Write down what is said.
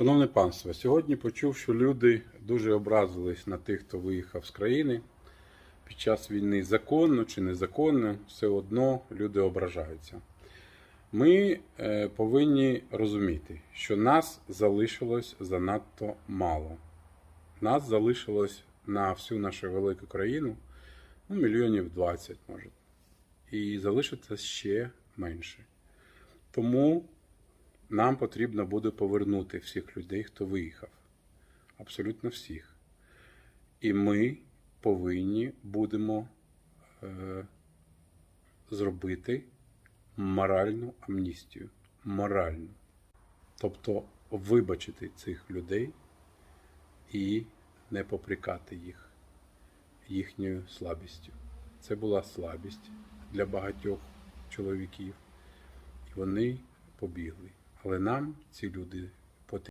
Шановне панство, сьогодні почув, що люди дуже образились на тих, хто виїхав з країни. Під час війни законно чи незаконно, все одно люди ображаються. Ми е, повинні розуміти, що нас залишилось занадто мало. Нас залишилось на всю нашу велику країну ну, мільйонів 20, може. І залишиться ще менше. Тому нам потрібно буде повернути всіх людей, хто виїхав. Абсолютно всіх. І ми повинні будемо е, зробити моральну амністію. Моральну. Тобто вибачити цих людей і не попрекати їх їхньою слабістю. Це була слабість для багатьох чоловіків. І вони побігли. Але нам ці люди